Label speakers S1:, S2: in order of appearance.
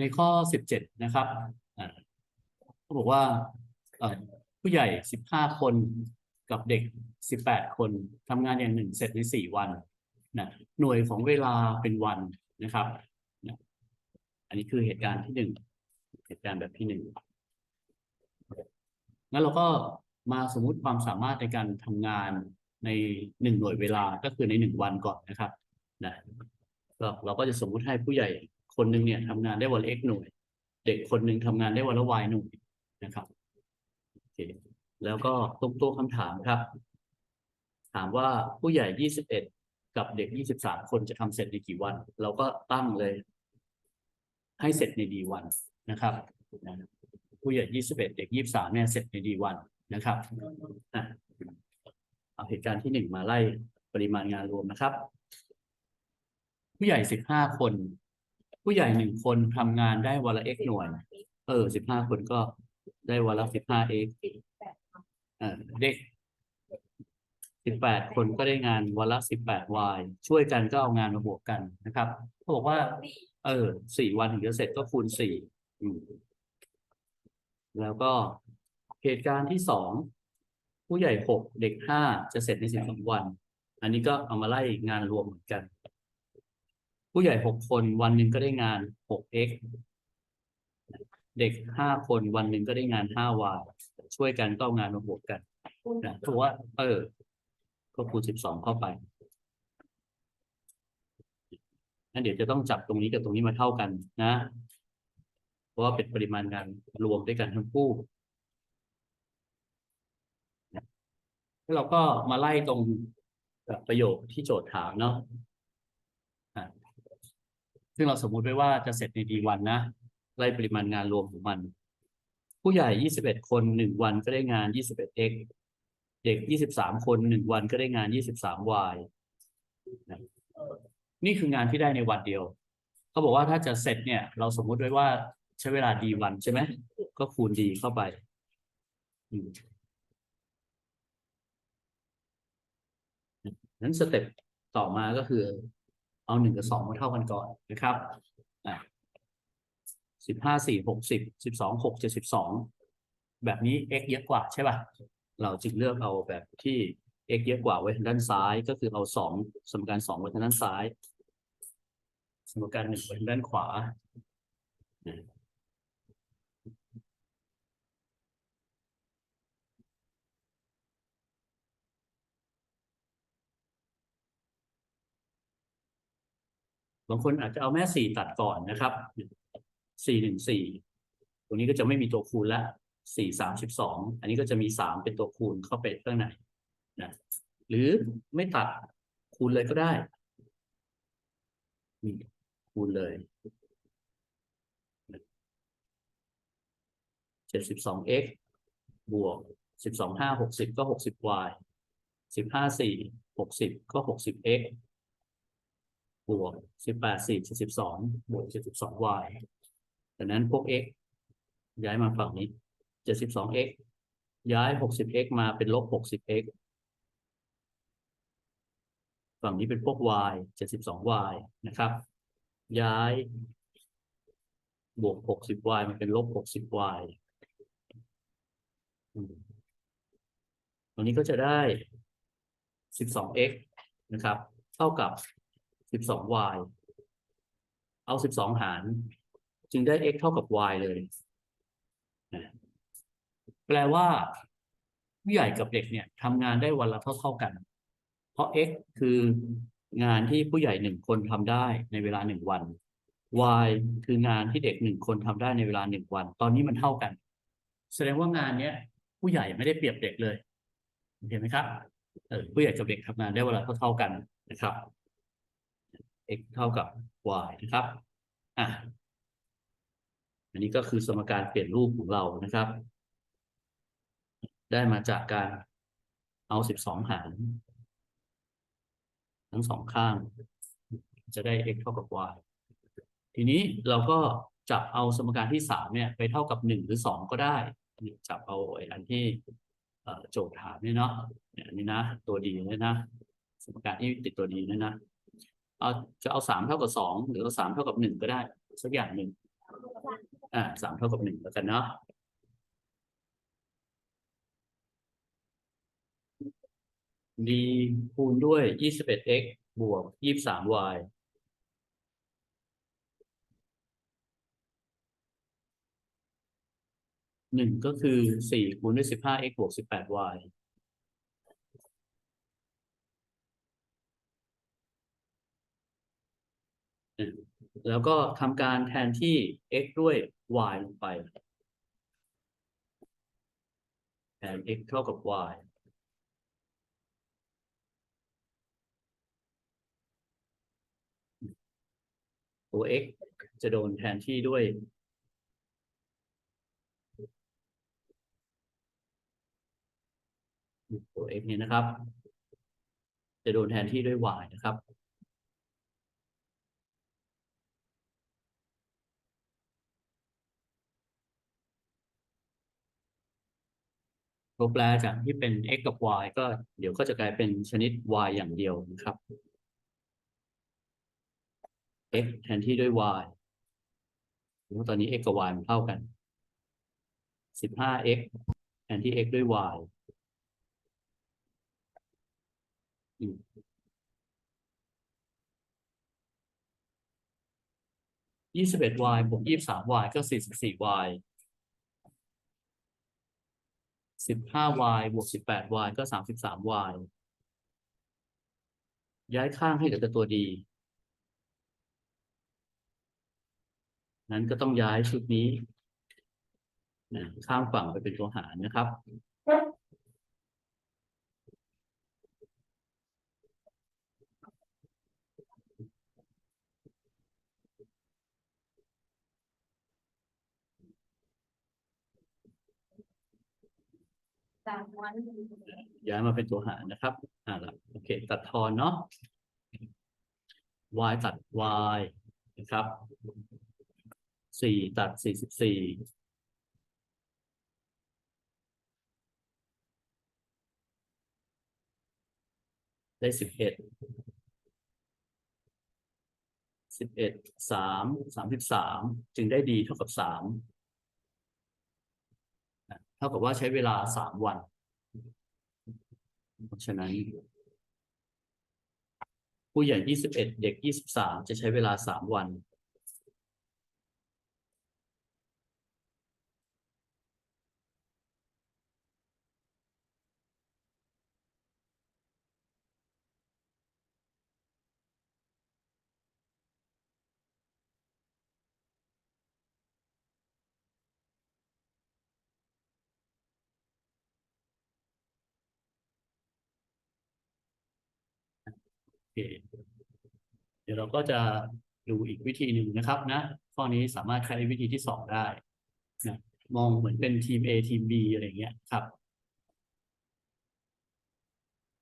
S1: ในข้อสิบเจ็ดนะครับเขาบอกว่าผู้ใหญ่สิบห้าคนกับเด็กสิบแปดคนทำงานอย่างหนึ่งเสร็จในสี่วันนะหน่วยของเวลาเป็นวันนะครับนะอันนี้คือเหตุการณ์ที่หนึ่งเหตุการณ์แบบที่หนึ่งงั้นเราก็มาสมมุติความสามารถในการทำงานในหนึ่งหน่วยเวลาก็คือในหนึ่งวันก่อนนะครับนะเราก็จะสมมุติให้ผู้ใหญ่ คนหนึ่งเนี่ยทำงานได้วันละ x หน่วย เด็กคนหนึ่งทำงานได้วันละ y หน่วยนะครับโอเคแล้วก็ตรงตัวคำถามครับ ถามว่าผู้ใหญ่ 21 กับเด็ก 23 คนจะทำเสร็จในกี่วัน เราก็ตั้งเลย ให้เสร็จในดีวันนะครับ ผู้ใหญ่ 21 เด็ก 23 เนี่ยเสร็จในดีวันนะครับเอาเหตุการณ์ที่หนึ่งมาไล่ปริมาณงานรวมนะครับ ผู้ใหญ่ 15 คน ผู้ใหญ่หนึ่งคนทำงานได้วันละ x หน่วย เออสิบห้าคนก็ได้วันละสิบห้า x เออเด็กสิบแปดคนก็ได้งานวันละสิบแปด y ช่วยกันก็เอางานมาบวกกันนะครับเขาบอกว่า เออสี่วันถึงจะเสร็จก็คูณสี่แล้วก็เหตุการณ์ที่สองผู้ใหญ่หกเด็กห้าจะเสร็จในสิบสองวัน อันนี้ก็เอามาไล่งานรวมเหมือนกัน ผู้ใหญ่หกคนวันหนึ่งก็ได้งานหก x เด็กห้าคนวันหนึ่งก็ได้งานห้าวาช่วยกันก็เอางานมาบวกกันนะถือว่า เออ ก็คูณสิบสองเข้าไปงั้นเดี๋ยวจะต้องจับตรงนี้กับตรงนี้มาเท่ากันนะ เพราะว่าเป็นปริมาณงานรวมด้วยกันทั้งคู่นะแล้วเราก็มาไล่ตรงประโยคที่โจทย์ถามเนาะ ซึ่งเราสมมุติไว้ว่าจะเสร็จในดีวันนะไล่ปริมาณงานรวมของมัน ผู้ใหญ่ 21 คนหนึ่งวันก็ได้งาน 21x เด็ก 23 คนหนึ่งวันก็ได้งาน 23y นี่คืองานที่ได้ในวันเดียว เขาบอกว่าถ้าจะเสร็จเนี่ย เราสมมุติไว้ว่าใช้เวลา d วันใช่ไหม ก็คูณ d เข้าไปนั้นสเต็ปต่อมาก็คือ เอาหนึ่งกับสองมาเท่ากันก่อนนะครับอะสิบห้าสี่หกสิบสิบสองหกเจ็ดสิบสองแบบนี้ x เยอะกว่าใช่ป่ะ เราจึงเลือกเอาแบบที่ x เยอะกว่าไว้ทางด้านซ้าย ก็คือเอาสองสมการสองไว้ทางด้านซ้าย สมการหนึ่งไว้ทางด้านขวา บางคนอาจจะเอาแม่สี่ตัดก่อนนะครับสี่หนึ่งสี่ตรงนี้ก็จะไม่มีตัวคูณละสี่สามสิบสองอันนี้ก็จะมีสามเป็นตัวคูณเข้าไปข้างในนะหรือไม่ตัดคูณเลยก็ได้นี่คูณเลยเจ็ดสิบสอง x บวกสิบสองห้าหกสิบก็หกสิบ y สิบห้าสี่หกสิบก็หกสิบ x บวกสิบแปดสี่เจ็ดสิบสองบวกเจ็ดสิบสอง y ดังนั้นพวก x ย้ายมาฝั่งนี้เจ็ดสิบสอง x ย้ายหกสิบ x มาเป็นลบหกสิบ x ฝั่งนี้เป็นพวก y เจ็ดสิบสอง y นะครับ ย้าย บวกหกสิบ y มันเป็นลบหกสิบ y ตรงนี้ก็จะได้สิบสอง x นะครับ เท่ากับ สิบสอง y เอาสิบสองหาร จึงได้ x เท่ากับ y เลยนะแปลว่าผู้ใหญ่กับเด็กเนี่ยทำงานได้วันละเท่าๆกัน เพราะ x คืองานที่ผู้ใหญ่หนึ่งคนทำได้ในเวลาหนึ่งวัน y คืองานที่เด็กหนึ่งคนทำได้ในเวลาหนึ่งวัน ตอนนี้มันเท่ากัน แสดงว่างานเนี้ย ผู้ใหญ่ไม่ได้เปรียบเด็กเลยเห็นไหมครับเออผู้ใหญ่กับเด็กทำงานได้เวลาเท่าๆกันนะครับ x เท่ากับ y นะครับอะอันนี้ก็คือสมการเปลี่ยนรูปของเรานะครับ ได้มาจากการเอาสิบสองหาร ทั้งสองข้าง จะได้ x เท่ากับ y ทีนี้เราก็จับเอาสมการที่สามเนี่ย ไปเท่ากับหนึ่งหรือสองก็ได้ จับเอาไอ้อันที่โจทย์ถามเนี่ยเนาะเนี่ยอันนี้นะ ตัวดีเนี่ยนะ สมการที่ติดตัวดีเนี่ยนะ เอาจะเอาสามเท่ากับสองหรือเอาสามเท่ากับหนึ่งก็ได้ สักอย่างหนึ่งอ่าสามเท่ากับหนึ่งแล้วกันเนาะ d คูณด้วยยี่สิบเอ็ด x บวกยี่สิบสาม y หนึ่งก็คือสี่คูณด้วยสิบห้า x บวกสิบแปด y อืม แล้วก็ทำการแทนที่ x ด้วย y ลงไป แทน x เท่ากับ y ตัว x จะโดนแทนที่ด้วย ตัว x นี้นะครับ จะโดนแทนที่ด้วย y นะครับ ตัวแปรจากที่เป็น x กับ y ก็เดี๋ยวก็จะกลายเป็นชนิด y อย่างเดียวนะครับ x แทนที่ด้วย y ตอนนี้ x กับ y มันเท่ากัน 15x แทนที่ x ด้วย y ยี่สิบเอ็ด y บวกยี่สิบสาม y ก็สี่ สิบห้า y บวกสิบแปด y ก็สามสิบสาม y ย้ายข้างให้เหลือแต่ตัวดี นั้นก็ต้องย้ายชุดนี้นะข้ามฝั่งไปเป็นตัวหารนะครับ
S2: สามวัน
S1: ย้ายมาเป็นตัวหารนะครับ อ่าละโอเค ตัดทอนเนาะ y ตัด y นะครับสี่ตัดสี่สิบสี่ได้สิบเอ็ดสิบเอ็ดสามสามสิบสามจึงได้ดีเท่ากับสาม เท่ากับว่าใช้เวลาสามวัน เพราะฉะนั้น ผู้ใหญ่ยี่สิบเอ็ดเด็กยี่สิบสามจะใช้เวลาสามวัน เคเดี๋ยวเราก็จะดูอีกวิธีหนึ่งนะครับนะข้อนี้สามารถใช้วิธีที่สองได้นะมองเหมือนเป็นทีม A ทีม B อะไรเงี้ยครับ